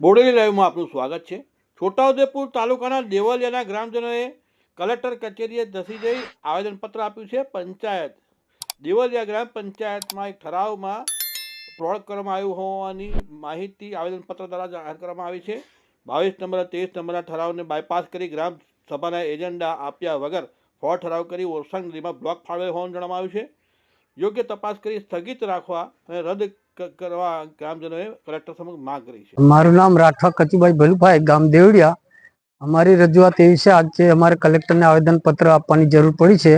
બોડેલી લાઈવમાં આપનું સ્વાગત છે. છોટાઉદેપુર તાલુકાના દેવલિયાના ગ્રામજનોએ કલેક્ટર કચેરીએ ધસી જઈ આવેદનપત્ર આપ્યું છે. પંચાયત, દેવલિયા ગ્રામ પંચાયતમાં એક ઠરાવમાં ફ્રોડ કરવામાં આવ્યું હોવાની માહિતી આવેદનપત્ર દ્વારા જાહેર કરવામાં આવી છે. બાવીસ નંબર ત્રેવીસ નંબરના ઠરાવને બાયપાસ કરી ગ્રામ સભાના એજન્ડા આપ્યા વગર ફ્રોડ ઠરાવ કરી ઓરસંગ નદીમાં બ્લોક ફાળવેલ હોવાનું જણાવવામાં આવ્યું છે. યોગ્ય તપાસ કરી સ્થગિત રાખવા અને રદ કરવા ગ્રામજનોએ કલેક્ટર સમક્ષ માંગ કરી છે. મારું નામ રાઠવા કચુભાઈ ભલુભાઈ, ગામ દેવડિયા. અમારી રજૂઆત એવી છે, આજે અમારે કલેક્ટરને આવેદનપત્ર આપવાની જરૂર પડી છે,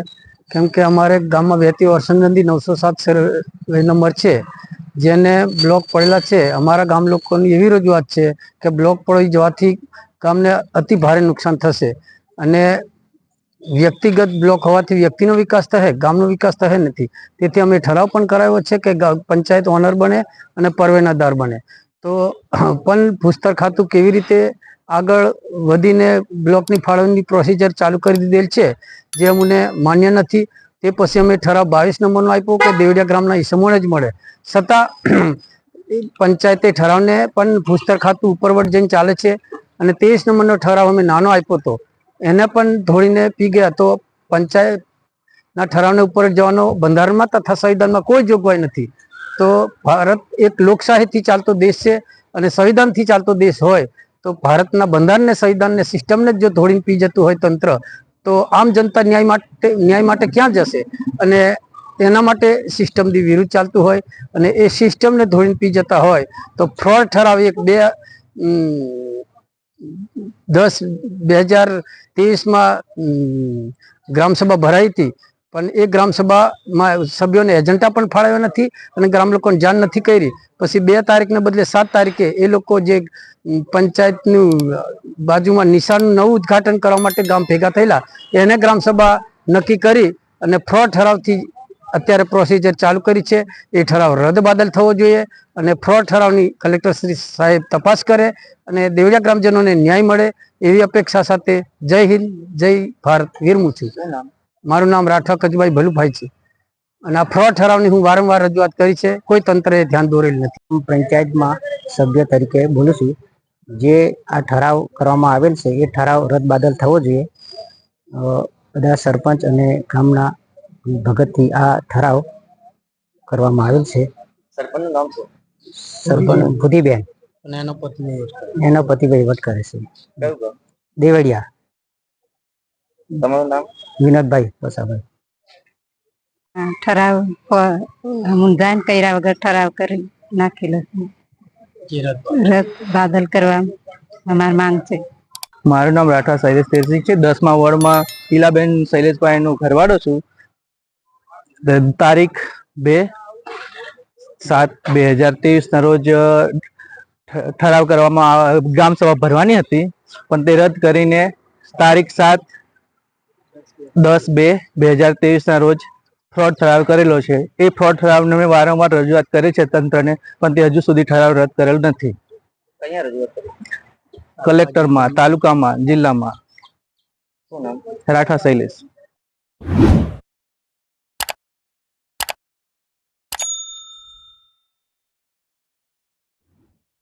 કેમ કે અમારે ગામમાં વહેતી વર્ષન નવસો સાત સર્વે નંબર છે, જેને બ્લોક પડેલા છે. અમારા ગામ લોકોની એવી રજૂઆત છે કે બ્લોક પડી જવાથી ગામને અતિ ભારે નુકસાન થશે. અને વ્યક્તિગત બ્લોક હોવાથી વ્યક્તિનો વિકાસ થશે, ગામનો વિકાસ થશે નથી. તેથી અમે ઠરાવ પણ કરાવ્યો છે કે પંચાયત ઓનર બને અને પરવેનાદાર બને. તો પણ ભૂસ્તર ખાતું કેવી રીતે આગળ વધીને બ્લોકની ફાળવણીની પ્રોસિજર ચાલુ કરી દીધેલ છે, જે અમને માન્ય નથી. તે પછી અમે ઠરાવ બાવીસ નંબરનો આપ્યો કે દેવડિયા ગ્રામના ઈસમોને જ મળે. છતાં પંચાયતે ઠરાવને પણ ભૂસ્તર ખાતું ઉપરવટ જઈને ચાલે છે અને ત્રેવીસ નંબરનો ઠરાવ અમે નાનો આપ્યો હતો. એને પણ ધોળીને પી ગયા તો પંચાયતના ઠરાવને ઉપર જવાનો બંધારણમાં તથા સંવિધાનમાં કોઈ જોગવાઈ નથી. તો ભારત એક લોકશાહીથી ચાલતો દેશ છે અને સંવિધાનથી ચાલતો દેશ હોય, તો ભારતના બંધારણને, સંવિધાનને, સિસ્ટમને જ ધોળીને પી જતું હોય તંત્ર, તો આમ જનતા ન્યાય માટે ન્યાય માટે ક્યાં જશે? અને એના માટે સિસ્ટમથી વિરુદ્ધ ચાલતું હોય અને એ સિસ્ટમને ધોળીને પી જતા હોય, તો ફ્રોડ ઠરાવ એક બે દસ, બે હજાર ત્રેવીસમાં ગ્રામસભા ભરાઈ હતી. પણ એ ગ્રામસભામાં સભ્યોને એજન્ડા પણ ફાળવ્યો નથી અને ગ્રામ લોકોને જાણ નથી કરી. પછી બે તારીખને બદલે સાત તારીખે એ લોકો જે પંચાયતનું બાજુમાં નિશાનનું નવું ઉદ્ઘાટન કરવા માટે ગામ ભેગા થયેલા, એને ગ્રામસભા નક્કી કરી અને ફ્રોડ ઠરાવથી અત્યારે પ્રોસિજર ચાલુ કરી છે. એ ઠરાવ રદ બાદલ થવો જોઈએ અને ફ્રોડ ઠરાવની કલેક્ટર શ્રી સાહેબ તપાસ કરે અને દેવડિયા ગ્રામજનોને ન્યાય મળે એવી અપેક્ષા સાથે જય હિન્દ જય ભારત વિરમું છું મારું નામ રાઠવા કચુભાઈ ભલુભાઈ છે. અને આ ફ્રોડ ઠરાવની હું વારંવાર રજૂઆત કરી છે. કોઈ તંત્રએ ધ્યાન દોરેલ નથી. હું પંચાયતમાં સભ્ય તરીકે બોલું છું. જે આ ઠરાવ કરવામાં આવેલ છે એ ઠરાવ રદ બાદલ થવો જોઈએ. બધા સરપંચ અને ગામના ભગતથી આ ઠરાવ કરવામાં આવેલ છે. સરપંચનું નામ શું? સરપંચ ભૂતિબેન. અને એનો પતિ એનો પતિ વહીવટ કરે છે. કયું દેવડિયા તમારું નામ? વિનોદભાઈ વસાભાઈ ઠરાવ મુંજાન કર્યા વગર ઠરાવ કરી નાખેલો છે. રથ બાદલ કરવા અમાર માંગ છે. મારું નામ રાઠવા શૈલેષ તેરસિંહ છે. દસમા વોર્ડમાં ઈલાબેન શૈલેષભાઈનો ઘરવાળો છું. તારીખ બે સાત બે હજાર ત્રેવીસના રોજ ઠરાવ કરવામાં ગ્રામ સભા ભરવાની હતી પણ તે રદ કરીને તારીખ સાત દસ બે બે હજાર ત્રેવીસના રોજ ફ્રોડ ઠરાવ કરેલો છે. એ ફ્રોડ ઠરાવને મેં વારંવાર રજૂઆત કરી છે તંત્રને પણ તે હજુ સુધી ઠરાવ રદ કરેલ નથી. કયા રજૂઆત કરી? કલેક્ટરમાં તાલુકામાં જિલ્લામાં. રાઠા શૈલેષ.